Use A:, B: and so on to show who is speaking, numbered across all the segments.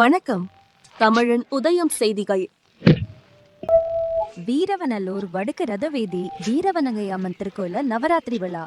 A: வணக்கம். தமிழன் உதயம் செய்திகள்.
B: வீரவநல்லூர் வடக்கு ரதவேதி வீரவனங்கை அம்மன் திருக்கோயில நவராத்திரி விழா.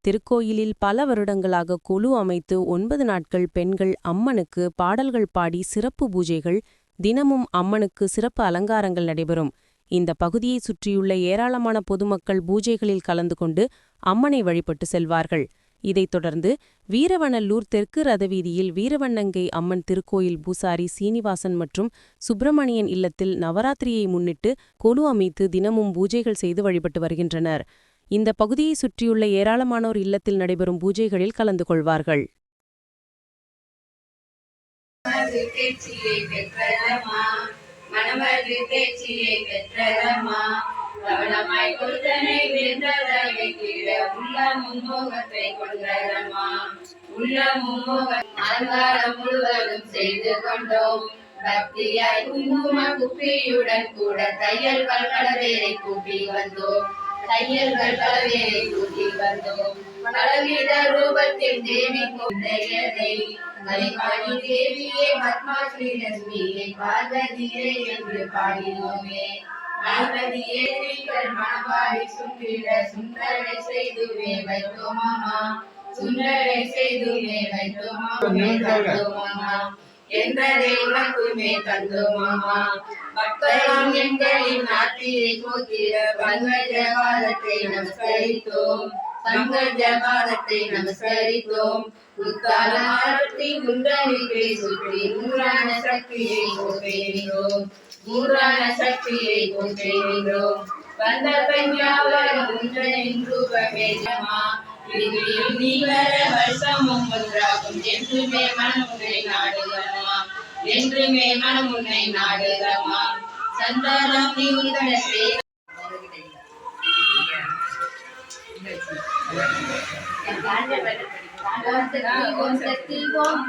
C: திருக்கோயிலில் பல வருடங்களாக குழு அமைத்து ஒன்பது நாட்கள் பெண்கள் அம்மனுக்கு பாடல்கள் பாடி சிறப்பு பூஜைகள் தினமும் அம்மனுக்கு சிறப்பு அலங்காரங்கள் நடைபெறும். இந்த பகுதியை சுற்றியுள்ள ஏராளமான பொதுமக்கள் பூஜைகளில் கலந்து கொண்டு அம்மனை வழிபட்டு செல்வார்கள். இதைத் தொடர்ந்து வீரவனல்லூர் தெற்கு ரதவீதியில் வீரவண்ணங்கை அம்மன் திருக்கோயில் பூசாரி சீனிவாசன் மற்றும் சுப்பிரமணியன் இல்லத்தில் நவராத்திரியை முன்னிட்டு கொலு அமைத்து தினமும் பூஜைகள் செய்து வழிபட்டு வருகின்றனர். இந்த பகுதியை சுற்றியுள்ள ஏராளமானோர் இல்லத்தில் நடைபெறும் பூஜைகளில் கலந்து கொள்வார்கள்.
D: மனமது தேர்ச்சியை பெற்றதம்மா கவனமாய் கொடுத்தனை வென்றதை கீழ உள்ள மும்மோகத்தை கொண்டதம்மா உள்ள மும்மோக அலங்காரம் முழுவதும் செய்து கொண்டோம். பக்தியாய் குங்கும குப்பியுடன் கூட தையல்கள் கடவேரை கூட்டி வந்தோம் தையல்கள் கலவேரை கூட்டி வந்தோம் பலவித ரூபத்தில் தேவி கொண்டையதை கலிகாணி தேவியே பத்மாஸ்ரீ லட்சுமியை பார்வதியே என்று பாடினோமே பார்வதியே நீங்கள் மனவாடி சுற்றிட சுந்தரை செய்துவே வைத்தோமாமா சுந்தரை செய்துவே வைத்தோமாமே தந்தோமாமா என்றதை உனக்குமே தந்தோமாமா பக்தராம் எங்களின் நாட்டியை போத்திட பங்கஜபாதத்தை நமஸ்கரித்தோம். பங்கஜபாதத்தை நமஸ்கரித்தோம். உத்தால சுற்றி நூறான சக்தியை நூறான சக்தியை போற்றேகிறோம் வந்த பஞ்சாவரம் உன்றனின் ரூபவேதமா விதியில் நீ வர வருஷமும் ஒன்றாகும் என்றுமே மனம் உன்னை நாடுகமா என்றுமே மனம் உன்னை நாடுகமா சந்தானம் நீ உந்தனத்தை ஓம் சக்தி ஓம்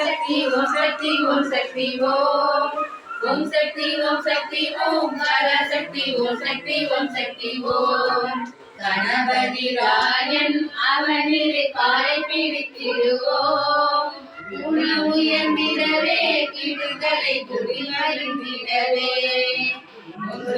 D: சக்தி ஓம் சக்தி ஓம் சக்தி ஓம் ஓம் சக்தி ஓம் சக்தி ஓம் பராசக்தி ஓம் சக்தி ஓம் சக்தி ஓம் கணபதி ராயன் அவனிலே காலை பிடித்திடுவோம் உணவு உயர்ந்திடவே கிடுகளை துடிமறிந்திடவே ஓம்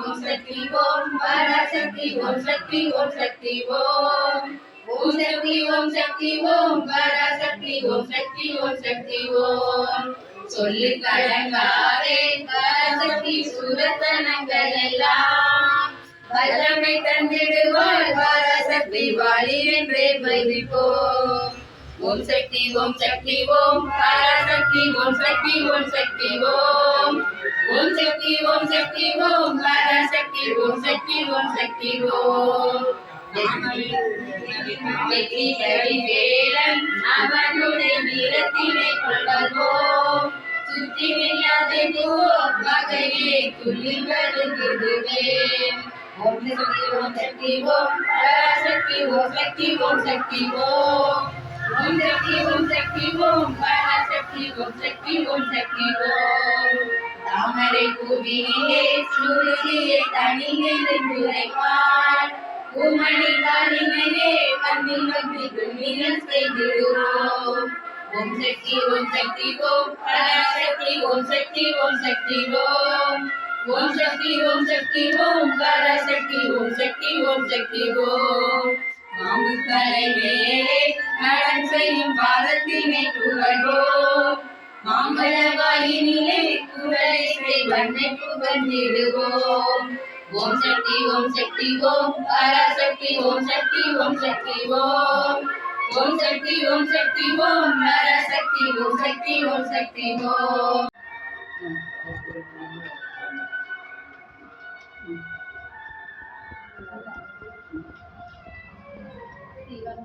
D: ஓம் சக்தி ஓம் பராசக்தி ஓம் சக்தி ஓம் சக்தி ஓம் ஓம் சக்தி ஓம் சக்தி ஓம் பராசக்தி ஓம் சக்தி ஓம் சக்தி ஓம் சொல்லி கலங்காதே பராசக்தி சுரத்தனங்கள் எல்லாம் வல்லமை தந்திடுவாள் பரசக்தி வாழி என்றே பதிப்போம் ஓம் சக்தி ஓம் சக்தி ஓம் பரசக்தி ஓம் சக்தி ஓம் சக்தி ஓம். ஓம் சக்தி ஓம் சக்தி ஓம் பரசக்தி ஓம் சக்தி ஓம் சக்தி ஓம். வெற்றி கவி வேலன் அவனுடைய வீரத்தினை கொள்வோம் சுற்றி நில்லாதே போ வகையே துள்ளி வருகிறதுவே ஓம் சக்தி ஓம் சக்தி ஓம் பராசக்தி ஓம் சக்தி ஓம் சக்தி ஓம் ஓம் சக்தி ஓம் சக்தி ஓம் பராசக்தி ஓம் சக்தி ஓம் சக்தி ஓம் தாமரை பூவினிலே சூரியனை தனியே நின்றுரைப்பான் பூமணி காலினையே கண்ணில் வந்து கும்மினல் செய்திடுவோம். ஓம் சக்தி ஓம் சக்தி ஓம் பராசக்தி ஓம் சக்தி ஓம் சக்தி ஓம். ஓம் சக்தி ஓம் சக்தி ஓம் பராசக்தி ஓம் சக்தி ஓம் சக்தி ஓம். மாமுத்தலை மேலே நடன் செய்யும் பாதத்தினை புகழ்வோம். மாம்பழ வாயினிலே குரலை செய்வனை புகழ்ந்திடுவோம். ஓம் சக்தி ஓம் சக்தி ஓம் பராசக்தி ஓம் சக்தி ஓம் சக்தி ஓம். ஓம் சக்தி ஓம் சக்தி ஓம் பராசக்தி ஓம் சக்தி ஓம் சக்தி ஓம். சிவம்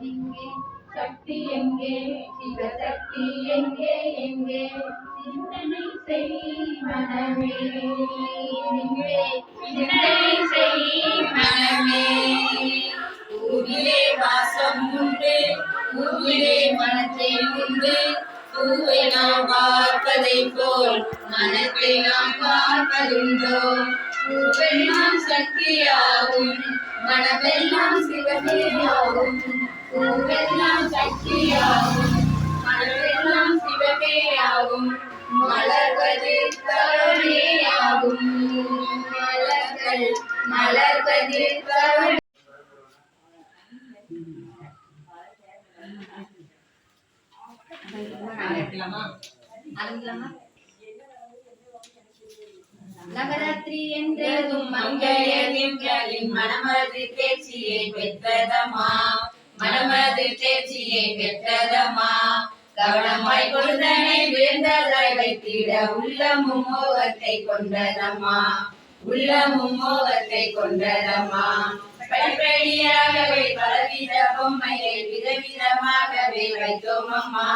D: சக்தி எங்கே? சிவசக்தி எங்கே? எங்கே? சிந்தனை செய் மனமே எங்கே சிந்தனை செய் மனமே பூவிலே வாசம் உண்டு. பூவிலே மனத்தை உண்டு பூவை நாம் பார்ப்பதை போல் மனத்தை நாம் பார்ப்பதுண்டோ பூவெல்லாம் சக்தியாகும் மனமெல்லாம் சிவனேயாகும் பூவெல்லாம் சக்தியாகும் மனமெல்லாம் கருணையாகும் மலர்கள் மலர்வது கருணை நவராத்திரி என்றதும் மங்கைய திங்களின் மனமது தேர்ச்சியை பெற்றதமா மனமது தேர்ச்சியை பெற்றதமா கவனமாய் கொண்டனை உயர்ந்ததாய் வைத்திட உள்ளமும் மோகத்தை கொண்டதம்மா. உள்ளமும் மோகத்தை கொண்டதம்மா. படிப்படியாகவே பலவித பொம்மையை விதவிதமாகவே வைத்தோம் அம்மா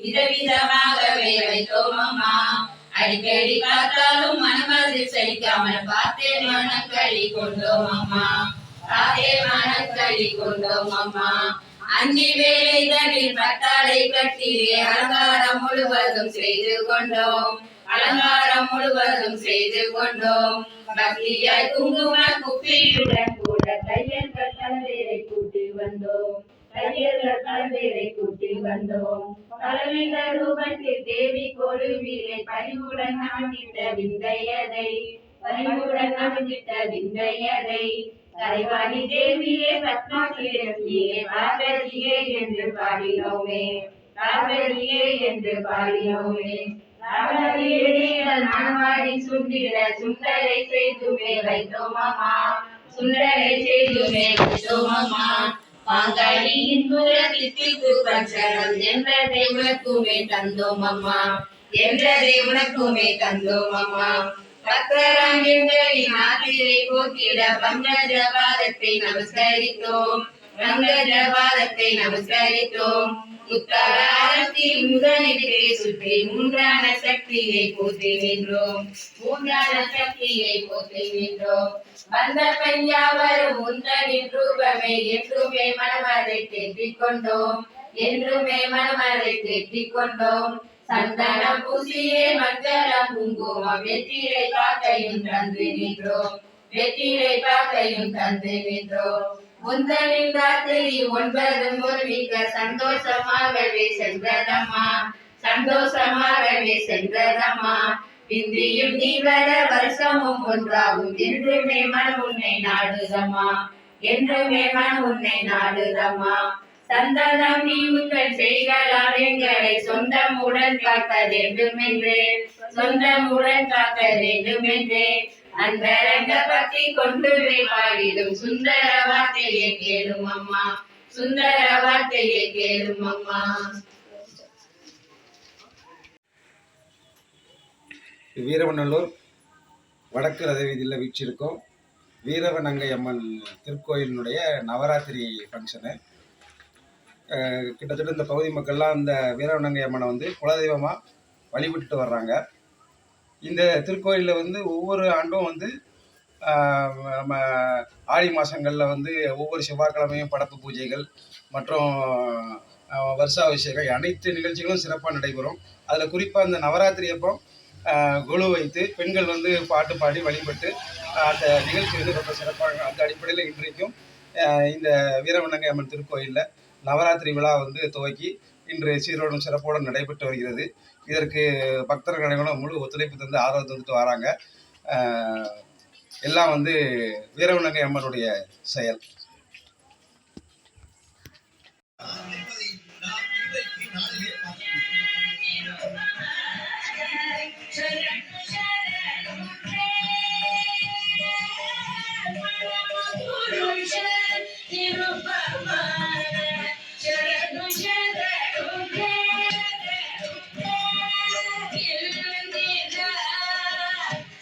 D: விதவிதமாகவே வைத்தோம் அம்மா அடிக்கடி பார்த்தாலும் மனமது செழிக்காமல் பார்த்தே மனக்களி கொண்டோம் அம்மா பார்த்தே மனக்களி கொண்டோம் அம்மா அந்தி வேலைகளில் பட்டாடை கட்டியே அலங்காரம் முழுவதும் செய்து கொண்டோம். அலங்காரம் முழுவதும் செய்து கொண்டோம். பக்தியாய் குங்கும குப்பியுடன் கூட தையல்கள் தலைவேரை கூட்டி வந்தோம். தையல்கள் தலைவேரை கூட்டி வந்தோம். பலவித ரூபத்தில் தேவி கொழுவிலே பரிவுடன் அமைந்திட்ட விந்தையதை பரிவுடன் அமைந்திட்ட விந்தையதை கலைவாணி தேவியே பத்மாசியே பார்வதியே என்று பாடினோமே பார்வதியே என்று பாடினோமே. ராவணவீரர்கள் சுண்டிட சுண்டலை செய்துமே வைத்தோமம்மா சுண்டலை செய்துமே வைத்தோமம்மா பாங்காளியின் புறத்திற்கு பஞ்சனம் என்றதை உனக்குமே தந்தோம் அம்மா என்றதை உனக்குமே தந்தோம் அம்மா பக்தராங்கிகளின் ஆத்திரை நமஸ்கரித்தோம். நமஸ்கரித்தோம். உத்தராரத்தில் முதலிலே சுற்றி மூன்றான சக்தியை போற்றி நின்றோம். மூன்றான சக்தியை போற்றி நின்றோம். வந்த உந்தனின் ரூபமே என்றுமே மனமதை தேற்றிக் கொண்டோம். என்றுமே மனமதை தேற்றிக் கொண்டோம். சந்தனம் பூசியே மஞ்சளம் குங்குமம் வெற்றிலை காக்கையும் தந்து நின்றோம் வெற்றிலை காக்கையும் தந்து நின்றோம் முந்தனின் ராத்திரி ஒன்பது முருவிக்க சந்தோஷமாகவே சென்றதம்மா சந்தோஷமாகவே சென்றதம்மா இந்தியும் நீ வர வருஷமும் ஒன்றாகும். என்றுமே மன உன்னை நாடுதம்மா. என்றுமே மன உன்னை நாடுதம்மா. சந்தனம் நீ உங்கள் செய்களால் எங்களை சொந்தமுடன் காக்க வேண்டும் வேண்டுமென்றே சொந்தமுடன் காக்க வேண்டும் என்றே அந்த ரங்க பத்தி கொண்டு பாடிடும் சுந்தர வார்த்தையை கேளும் அம்மா சுந்தர வார்த்தையை கேளும் அம்மா.
E: வீரவநல்லூர் வடக்கு ரத வீதியில் வீச்சிருக்கோம் வீரவநங்கை அம்மன் திருக்கோயிலினுடைய நவராத்திரி ஃபங்க்ஷனு கிட்டத்தட்ட இந்த பகுதி மக்கள்லாம் இந்த வீரவநங்கை அம்மனை வந்து குலதெய்வமாக வழிபட்டுட்டு வர்றாங்க. இந்த திருக்கோயிலில் வந்து ஒவ்வொரு ஆண்டும் வந்து நம்ம ஆடி மாதங்களில் வந்து ஒவ்வொரு செவ்வாய்க்கிழமையும் படப்பு பூஜைகள் மற்றும் வருஷாபிஷேகம் அனைத்து நிகழ்ச்சிகளும் சிறப்பாக நடைபெறும். அதில் குறிப்பாக இந்த நவராத்திரி அப்போ குழு வைத்து பெண்கள் வந்து பாட்டு பாடி வழிபட்டு அந்த நிகழ்ச்சி வந்து ரொம்ப சிறப்பாக அந்த அடிப்படையில் இன்றைக்கும் இந்த வீரவணங்கை அம்மன் திருக்கோயிலில் நவராத்திரி விழா வந்து துவக்கி இன்று சீரோடும் சிறப்போடு நடைபெற்று வருகிறது. இதற்கு பக்தர்கள் அனைவரும் முழு ஒத்துழைப்பு தந்து ஆதரவு தந்துட்டு வராங்க. எல்லாம் வந்து வீரவணங்கை அம்மனுடைய செயல்.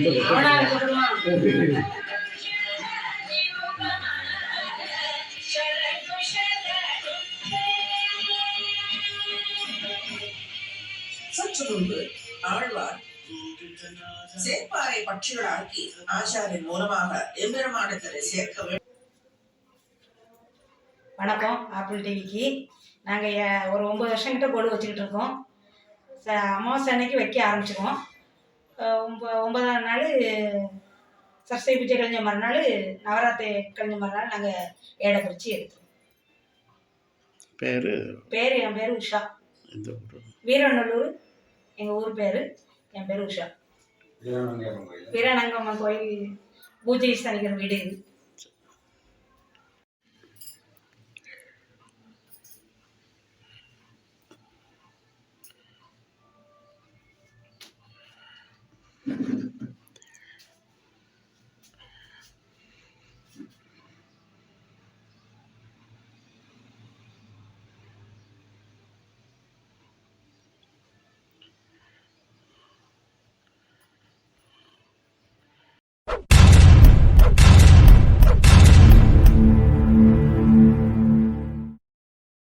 F: சற்று முன்பு ஆழ்வார் சேப்பாறை பட்சிகளாக்கி ஆசாரின் மூலமாக எம்பெருமானத்தில் சேர்க்க வேண்டும்.
G: வணக்கம் ஆப்பிள் டிவிக்கு. நாங்கள் ஒரு ஒம்பது வருஷங்கிட்ட கொடு வச்சுக்கிட்டு இருக்கோம். அமாவாசை அன்னைக்கு வைக்க ஆரம்பிச்சிருவோம். ஒம்ப ஒன்பதாம் நாள் சரஸ்வதி பூஜை கழிஞ்ச மறுநாள் நவராத்திரி கழிஞ்ச மறுநாள் நாங்கள் ஏடை பிரித்து எடுத்துருவோம்
H: பேர்?
G: பேர் என் பேர் உஷா. வீரநல்லூர் எங்கள் ஊர் பேர் என் பேர் உஷா.
E: வீரவணங்கையம்மன் கோயில்.
G: வீரநங்கம்மன் கோயில் பூஜை ஸ்தலிக்கிற வீடு இது.